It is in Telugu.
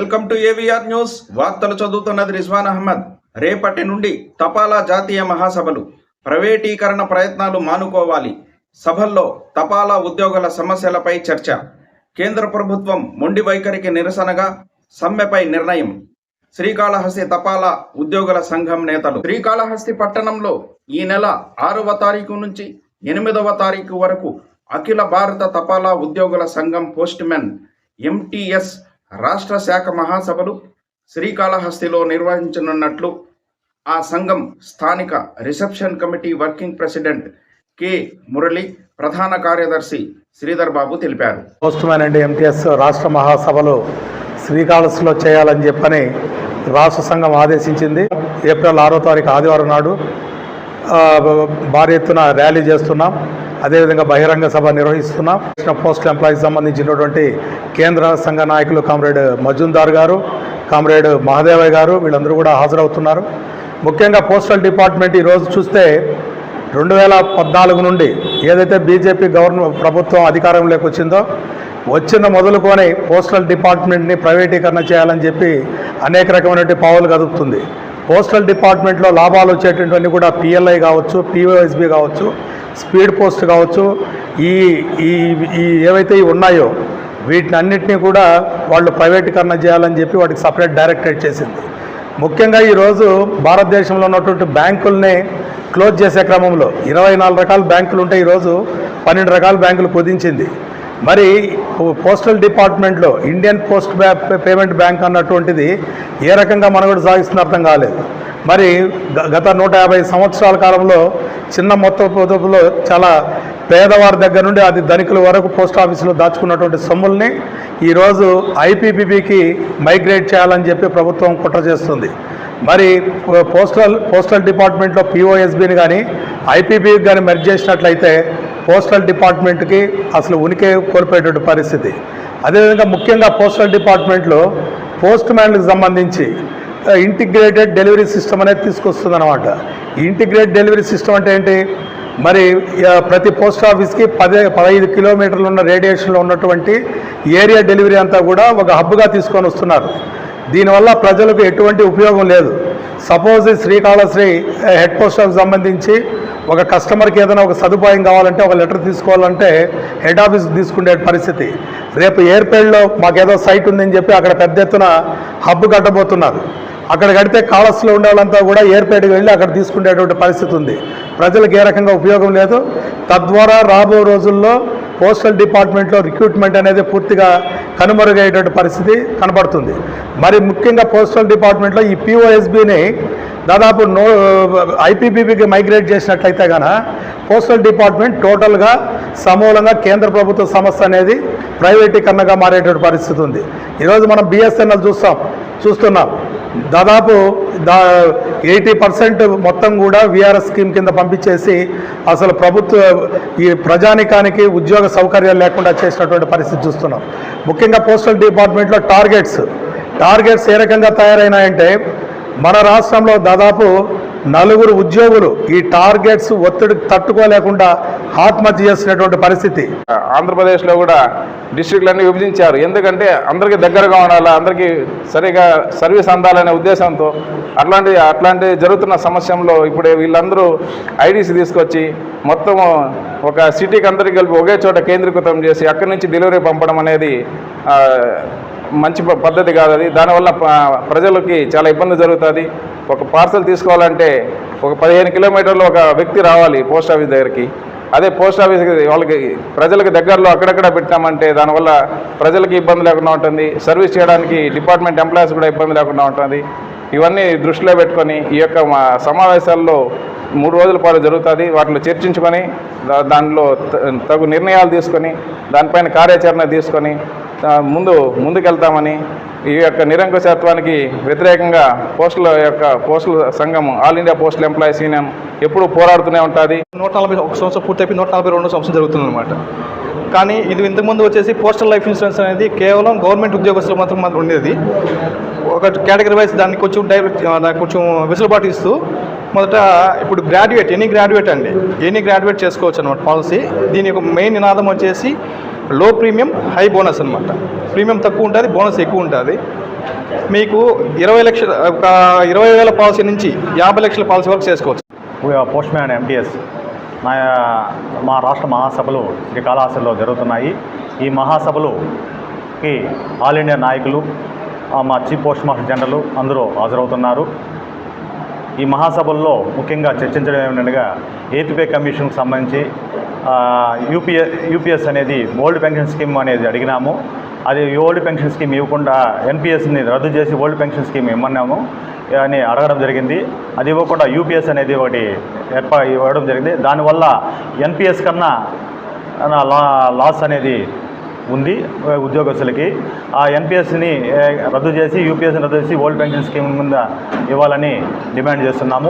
Welcome to AVR news. వార్తలు చదువుతున్నది రిజ్వాన్ అహ్మద్. రేపటి నుండి తపాలా జాతీయ మహాసభలు. ప్రైవేటీకరణ ప్రయత్నాలు మానుకోవాలి. సభల్లో తపాలా ఉద్యోగుల సమస్యలపై చర్చ. కేంద్ర ప్రభుత్వం మొండి వైఖరికి నిరసనగా సమ్మెపై నిర్ణయం. శ్రీకాళహస్తి తపాలా ఉద్యోగుల సంఘం నేతలు. శ్రీకాళహస్తి పట్టణంలో ఈ నెల ఆరవ తారీఖు నుంచి ఎనిమిదవ తారీఖు వరకు అఖిల భారత తపాలా ఉద్యోగుల సంఘం పోస్ట్మెన్ ఎంటీఎస్ రాష్ట్ర శాఖ మహాసభలు శ్రీకాళహస్తిలో నిర్వహించనున్నట్లు ఆ సంఘం స్థానిక reception committee working president K. Murali ప్రధాన కార్యదర్శి శ్రీధర్ బాబు తెలిపారు. పోస్ట్మ్యాన్ అండ్ ఎంటీఎస్ రాష్ట్ర మహాసభలు శ్రీకాళహస్తిలో చేయాలని చెప్పని రాష్ట్ర సంఘం ఆదేశించింది. ఏప్రిల్ ఆరో తారీఖు ఆదివారం నాడు భారీ ఎత్తున ర్యాలీ చేస్తున్నాం. అదేవిధంగా బహిరంగ సభ నిర్వహిస్తున్నాం. పోస్ట్ ఎంప్లాయీస్ సంబంధించినటువంటి కేంద్ర సంఘ నాయకులు కామ్రేడ్ మజుందార్ గారు కామ్రేడ్ మహాదేవయ్య గారు వీళ్ళందరూ కూడా హాజరవుతున్నారు. ముఖ్యంగా పోస్టల్ డిపార్ట్మెంట్ ఈరోజు చూస్తే రెండు వేల పద్నాలుగు నుండి ఏదైతే బీజేపీ గవర్నమెంట్ ప్రభుత్వం అధికారంలోకి వచ్చిందో వచ్చిన మొదలుకొని పోస్టల్ డిపార్ట్మెంట్ని ప్రైవేటీకరణ చేయాలని చెప్పి అనేక రకమైనటువంటి పావులు కదుపుతుంది. పోస్టల్ డిపార్ట్మెంట్లో లాభాలు వచ్చేటటువంటి కూడా పిఎల్ఐ కావచ్చు పిఓఎస్బి కావచ్చు స్పీడ్ పోస్ట్ కావచ్చు ఈ ఈ ఈ ఏవైతే ఉన్నాయో వీటిని అన్నిటినీ కూడా వాళ్ళు ప్రైవేటీకరణ చేయాలని చెప్పి వాటికి సపరేట్ డైరెక్టరేట్ చేసింది. ముఖ్యంగా ఈరోజు భారతదేశంలో ఉన్నటువంటి బ్యాంకుల్ని క్లోజ్ చేసే క్రమంలో ఇరవై నాలుగు రకాల బ్యాంకులు ఉంటే ఈరోజు పన్నెండు రకాల బ్యాంకులు కుదించింది. మరి పోస్టల్ డిపార్ట్మెంట్లో ఇండియన్ పోస్ట్ పేమెంట్ బ్యాంక్ అన్నటువంటిది ఏ రకంగా మనుగడ సాగిస్తున్న అర్థం కాలేదు. మరి గ- గత నూట యాభై సంవత్సరాల కాలంలో చిన్న మొత్తం పొదుపులో చాలా పేదవారి దగ్గర నుండి అది ధనికుల వరకు పోస్ట్ ఆఫీసులో దాచుకున్నటువంటి సొమ్ముల్ని ఈరోజు ఐపీపీబీకి మైగ్రేట్ చేయాలని చెప్పి ప్రభుత్వం కుట్ర చేస్తుంది. మరి పోస్టల్ పోస్టల్ డిపార్ట్మెంట్లో పిఓఎస్బిని కానీ ఐపీబీకి కానీ మెర్జ్ చేసినట్లయితే పోస్టల్ డిపార్ట్మెంట్కి అసలు ఉనికి కోల్పోయేటువంటి పరిస్థితి. అదేవిధంగా ముఖ్యంగా పోస్టల్ డిపార్ట్మెంట్లో పోస్ట్ మ్యాన్లకు సంబంధించి ఇంటిగ్రేటెడ్ డెలివరీ సిస్టమ్ అనేది తీసుకొస్తుంది అనమాట ఇంటిగ్రేట్ డెలివరీ సిస్టమ్ అంటే ఏంటి? మరి ప్రతి పోస్ట్ ఆఫీస్కి పదే పదహైదు కిలోమీటర్లు ఉన్న రేడియేషన్లో ఉన్నటువంటి ఏరియా డెలివరీ అంతా కూడా ఒక హబ్గా తీసుకొని వస్తున్నారు. దీనివల్ల ప్రజలకు ఎటువంటి ఉపయోగం లేదు. సపోజ్ శ్రీకాళశ్రీ హెడ్ పోస్ట్ ఆఫీస్ సంబంధించి ఒక కస్టమర్కి ఏదైనా ఒక సదుపాయం కావాలంటే ఒక లెటర్ తీసుకోవాలంటే హెడ్ ఆఫీస్ తీసుకునే పరిస్థితి. రేపు ఎయిర్పేడ్లో మాకేదో సైట్ ఉందని చెప్పి అక్కడ పెద్ద ఎత్తున హబ్బు కట్టబోతున్నారు. అక్కడ కడితే కాళస్లో ఉండే వాళ్ళంతా కూడా ఏర్పేటకి వెళ్ళి అక్కడ తీసుకునేటువంటి పరిస్థితి ఉంది. ప్రజలకు ఏ రకంగా ఉపయోగం లేదు. తద్వారా రాబో రోజుల్లో పోస్టల్ డిపార్ట్మెంట్లో రిక్రూట్మెంట్ అనేది పూర్తిగా కనుమరుగయ్యేటువంటి పరిస్థితి కనబడుతుంది. మరి ముఖ్యంగా పోస్టల్ డిపార్ట్మెంట్లో ఈ పిఓఎస్బిని దాదాపు నో ఐపీపీబీకి మైగ్రేట్ చేసినట్లయితే కన పోస్టల్ డిపార్ట్మెంట్ టోటల్గా సమూలంగా కేంద్ర ప్రభుత్వ సంస్థ అనేది ప్రైవేటీకరణగా మారేటువంటి పరిస్థితి ఉంది. ఈరోజు మనం బిఎస్ఎన్ఎల్ చూస్తాం చూస్తున్నాం. దాదాపు దా ఎయిటీ పర్సెంట్ మొత్తం కూడా విఆర్ఎస్ స్కీమ్ కింద పంపించేసి అసలు ప్రభుత్వ ఈ ప్రజానికానికి ఉద్యోగ సౌకర్యాలు లేకుండా చేసినటువంటి పరిస్థితి చూస్తున్నాం. ముఖ్యంగా పోస్టల్ డిపార్ట్మెంట్లో టార్గెట్స్ టార్గెట్స్ ఏ రకంగా తయారైనాయంటే మన రాష్ట్రంలో దాదాపు నలుగురు ఉద్యోగులు ఈ టార్గెట్స్ ఒత్తిడికి తట్టుకోలేకుండా ఆత్మహత్య చేసినటువంటి పరిస్థితి. ఆంధ్రప్రదేశ్లో కూడా డిస్ట్రిక్ట్లన్నీ విభజించారు. ఎందుకంటే అందరికీ దగ్గరగా ఉండాలి అందరికీ సరిగా సర్వీస్ అందాలనే ఉద్దేశంతో అట్లాంటి అట్లాంటి జరుగుతున్న సమస్యలో ఇప్పుడు వీళ్ళందరూ ఐడీసీ తీసుకొచ్చి మొత్తం ఒక సిటీకి అందరికీ కలిపి ఒకే చోట కేంద్రీకృతం చేసి అక్కడి నుంచి డెలివరీ పంపడం అనేది మంచి ప- పద్ధతి కాదు అది. దానివల్ల ప్రజలకి చాలా ఇబ్బంది జరుగుతుంది. ఒక పార్సల్ తీసుకోవాలంటే ఒక పదిహేను కిలోమీటర్లు ఒక వ్యక్తి రావాలి పోస్ట్ ఆఫీస్ దగ్గరికి. అదే పోస్ట్ ఆఫీస్కి వాళ్ళకి ప్రజలకు దగ్గరలో అక్కడక్కడ పెట్టామంటే దానివల్ల ప్రజలకి ఇబ్బంది లేకుండా ఉంటుంది. సర్వీస్ చేయడానికి డిపార్ట్మెంట్ ఎంప్లాయీస్ కూడా ఇబ్బంది లేకుండా ఉంటుంది. ఇవన్నీ దృష్టిలో పెట్టుకొని ఈ యొక్క మా సమావేశాల్లో మూడు రోజుల పాటు జరుగుతుంది. వాటిలో చర్చించుకొని దానిలో త- తగు నిర్ణయాలు తీసుకొని దానిపైన కార్యాచరణ తీసుకొని ముందు ముందుకెళ్తామని ఈ యొక్క నిరంకుశత్వానికి వ్యతిరేకంగా పోస్టుల యొక్క పోస్టుల సంఘం All India Postal Employees Union ఎప్పుడూ పోరాడుతూనే ఉంటుంది. నూట నలభై ఒక సంవత్సరం పూర్తయిపోయి నూట నలభై రెండు సంవత్సరం జరుగుతుంది అనమాట కానీ ఇది ఇంతకుముందు వచ్చేసి పోస్టల్ లైఫ్ ఇన్సూరెన్స్ అనేది కేవలం గవర్నమెంట్ ఉద్యోగస్తులు మాత్రం మాత్రం ఉండేది. ఒక కేటగిరీ వైజ్ దాన్ని కొంచెం డైరెక్ట్ కొంచెం వెసులుబాటు ఇస్తూ మొదట ఇప్పుడు గ్రాడ్యుయేట్ ఎనీ గ్రాడ్యుయేట్ అండి. ఎనీ గ్రాడ్యుయేట్ చేసుకోవచ్చు అనమాట పాలసీ. దీని యొక్క మెయిన్ నినాదం వచ్చేసి లో ప్రీమియం హై బోనస్ అనమాట ప్రీమియం తక్కువ ఉంటుంది బోనస్ ఎక్కువ ఉంటుంది. మీకు ఇరవై లక్షల ఒక ఇరవై వేల పాలసీ నుంచి యాభై లక్షల పాలసీ వరకు చేసుకోవచ్చు. పోస్ట్ మ్యాన్ ఎంటీఎస్ నా మా రాష్ట్ర మహాసభలు శ్రీకాళహస్తిలో జరుగుతున్నాయి. ఈ మహాసభలుకి ఆల్ ఇండియా నాయకులు మా చీఫ్ పోస్ట్ మాస్టర్ జనరల్ అందరూ హాజరవుతున్నారు. ఈ మహాసభల్లో ముఖ్యంగా చర్చించడం ఏమిటనగా ఎయిత్ పే కమిషన్కి సంబంధించి యూపీఎస్ యూపీఎస్ అనేది ఓల్డ్ పెన్షన్ స్కీమ్ అనేది అడిగినాము. అది ఓల్డ్ పెన్షన్ స్కీమ్ ఇవ్వకుండా ఎన్పిఎస్ని రద్దు చేసి ఓల్డ్ పెన్షన్ స్కీమ్ ఇమ్మన్నాము. అని అడగడం జరిగింది. అది ఇవ్వకుండా యూపీఎస్ అనేది ఒకటి ఏర్పా ఇవ్వడం జరిగింది. దానివల్ల ఎన్పిఎస్ కన్నా లా లాస్ అనేది ఉంది ఉద్యోగస్తులకి. ఆ ఎన్పిఎస్ని రద్దు చేసి యూపీఎస్ని రద్దు చేసి ఓల్డ్ పెన్షన్ స్కీమ్ మీద ఇవ్వాలని డిమాండ్ చేస్తున్నాము.